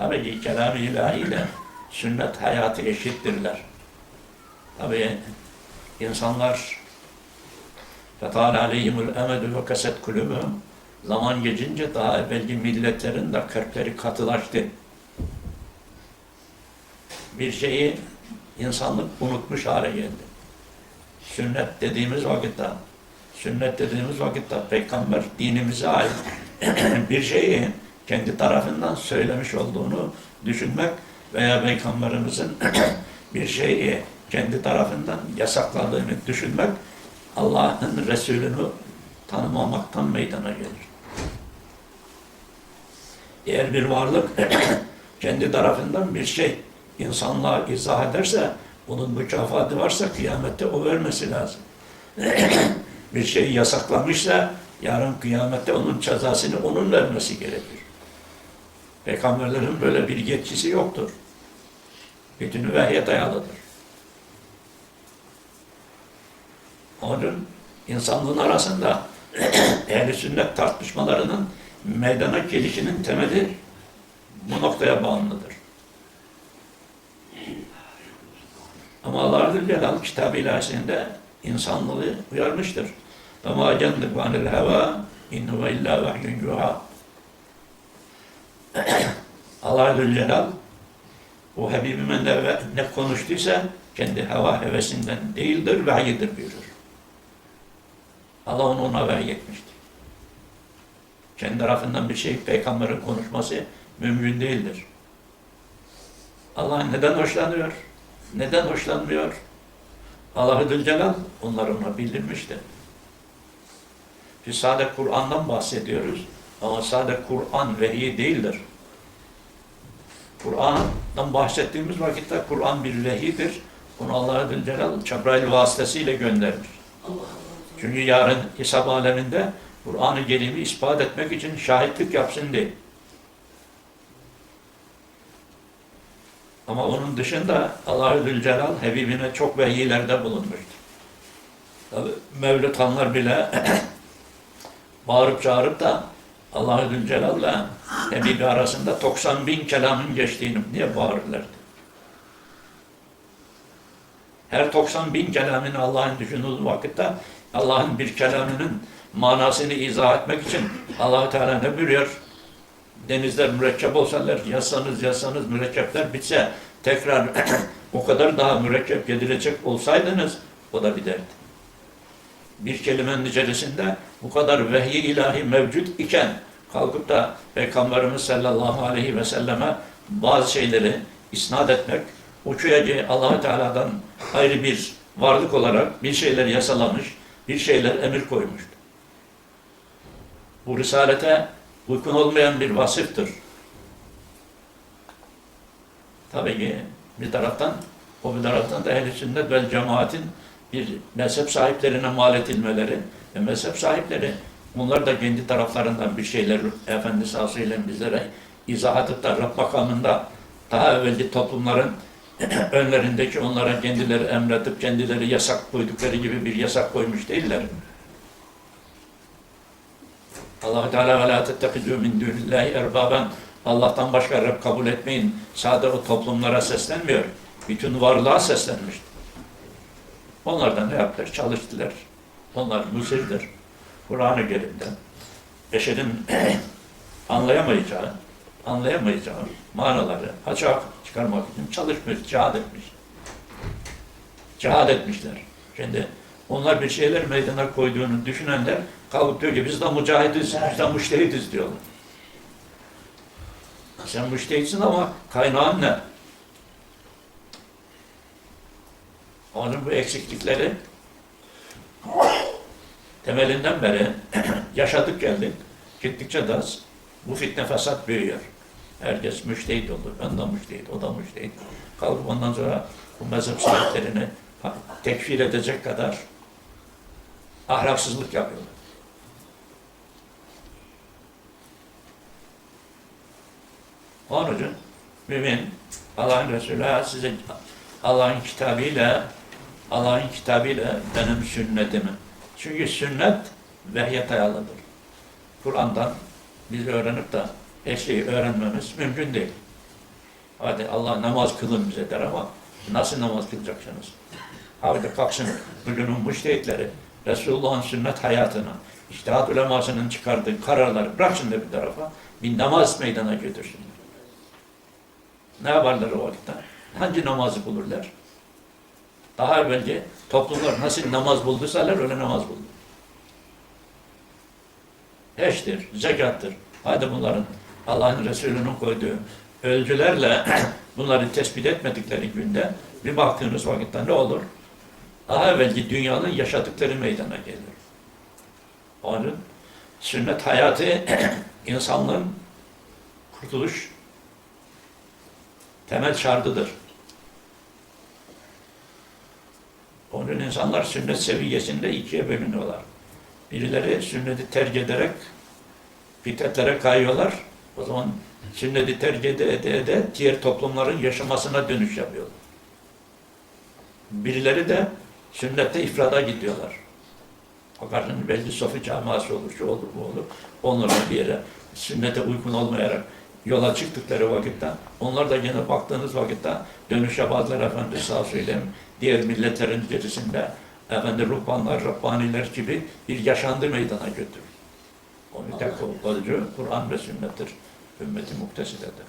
Tabii ki kelam-ı ilahi ile sünnet hayatı eşittirler. Tabii insanlar فَتَعَالَ عَلَيْهِمُ الْاَمَدُ وَكَسَتْ كُلُبُهُمْ Zaman geçince daha evvelki milletlerin de kalpleri katılaştı. Bir şeyi insanlık unutmuş hale geldi. Sünnet dediğimiz vakitte, sünnet dediğimiz vakitte peygamber dinimize ait bir şeyi kendi tarafından söylemiş olduğunu düşünmek veya peygamberimizin bir şeyi kendi tarafından yasakladığını düşünmek Allah'ın Resulünü tanımamaktan meydana gelir. Eğer bir varlık kendi tarafından bir şey insanlığa izah ederse bunun mükafatı varsa kıyamette o vermesi lazım. bir şey yasaklamışsa yarın kıyamette onun cezasını onun vermesi gerekir. Peygamberlerin böyle bir yetkisi yoktur. Bütünü vehye dayalıdır. Onun insanlığın arasında ehl sünnet tartışmalarının meydana gelişinin temeli bu noktaya bağımlıdır. Ama Allah Celle kitab-ı ilahisinde insanlığı uyarmıştır. Ma cendik anil heva in huve illa vahyun yuha. Allah Celle o Habibime ne, ne konuştuysa kendi heva hevesinden değildir, vahyidir buyurur. Allah onu ona vahyetmiştir. Kendi tarafından bir şey peygamberin konuşması mümkün değildir. Allah neden hoşlanıyor? Neden hoşlanmıyor? Allah-u Zülcelal onları ona bildirmişti. Biz sadece Kur'an'dan bahsediyoruz. Ama sadece Kur'an vehiy değildir. Kur'an'dan bahsettiğimiz vakitte Kur'an bir vehidir. Onu Allah-u Zülcelal Cebrail vasıtasıyla göndermiş. Çünkü yarın hesap aleminde Kur'an-ı ispat etmek için şahitlik yapsın diye. Ama onun dışında Allah-u Zülcelal Habibine çok vehiylerde bulunmuştur. Tabi Mevlütanlar bile bağırıp çağırıp da Allah-u Zülcelal'la Habibi arasında 90 bin kelamın geçtiğini diye bağırırlardı. Her 90 bin kelamını Allah'ın düşünüldüğü vakitte Allah'ın bir kelamının manasını izah etmek için allah Teala ne buyuruyor? Denizler mürekkep olsalar, yazsanız yazsanız mürekkepler bitse tekrar o kadar daha mürekkep yedirecek olsaydınız o da biterdi. Bir kelimenin içerisinde bu kadar vehiy ilahi mevcut iken kalkıp da Peygamberimiz sallallahu aleyhi ve selleme bazı şeyleri isnat etmek, uçuyacı allah Teala'dan ayrı bir varlık olarak bir şeyler yasalamış, bir şeyler emir koymuştu. Bu risalete uygun olmayan bir vasıftır. Tabii ki bir taraftan, o bir taraftan da ehl-i sünnet vel cemaatin bir mezhep sahiplerine mal edilmeleri ve mezhep sahipleri bunlar da kendi taraflarından bir şeyler Efendimiz Aleyhisselam bizlere izah edip da Rab makamında daha evvelki toplumların önlerindeki onlara kendileri emredip kendileri yasak koydukları gibi bir yasak koymuş değiller. Allah Teala ve la tettekizu min dunillahi erbaben Allah'tan başka Rab kabul etmeyin. Sadece o toplumlara seslenmiyor. Bütün varlığa seslenmiştir. Onlar da ne yaptılar? Çalıştılar. Onlar müzirdir. Kur'an-ı Kerim'de beşerin anlayamayacağı, anlayamayacağı manaları açığa çıkarmak için çalışmış, cihad etmiş. Cihad etmişler. Şimdi onlar bir şeyler meydana koyduğunu düşünenler kalkıp diyor ki biz de mücahidiz, biz de müştehitiz diyorlar. Sen müştehitsin ama kaynağın ne? Onun bu eksiklikleri temelinden beri yaşadık geldik. Gittikçe de bu fitne fesat büyüyor. Herkes müştehit olur. Ben de müştehit, o da müştehit. Kalkıp ondan sonra bu mezhep sahiplerini tekfir edecek kadar ahlaksızlık yapıyorlar. Onun için mümin Allah'ın Resulü size Allah'ın kitabıyla Allah'ın kitabıyla benim sünnetimi. Çünkü sünnet vehye dayalıdır. Kur'an'dan biz öğrenip de her şeyi öğrenmemiz mümkün değil. Hadi Allah namaz kılın bize der ama nasıl namaz kılacaksınız? Hadi kalksın bugünün müştehitleri Resulullah'ın sünnet hayatına, iştihat ulemasının çıkardığı kararları bıraksın da bir tarafa bir namaz meydana götürsünler. Ne yaparlar o vakitte? Hangi namazı bulurlar? Daha evvelce toplumlar nasıl namaz bulduysalar öyle namaz buldu. Heçtir, zekattır. Hadi bunların Allah'ın Resulü'nün koyduğu ölçülerle bunları tespit etmedikleri günde bir baktığınız vakitte ne olur? Daha evvelki dünyanın yaşadıkları meydana gelir. Onun sünnet hayatı insanlığın kurtuluş temel şartıdır. Onun insanlar sünnet seviyesinde ikiye bölünüyorlar. Birileri sünneti terk ederek bid'atlere kayıyorlar. O zaman sünneti terk ede ede, ede diğer toplumların yaşamasına dönüş yapıyorlar. Birileri de sünnette ifrada gidiyorlar. Bakarsın belki sofi camiası olur, şu olur, bu olur. Onlarla bir yere sünnete uygun olmayarak yola çıktıkları vakitte, onlar da yine baktığınız vakitte dönüş yaparlar efendi sağ söyleyeyim, diğer milletlerin içerisinde efendi ruhbanlar, Rabbaniler gibi bir yaşandı meydana götürür. Onun tek kalıcı Kur'an ve sünnettir. Ümmeti muktesidedir.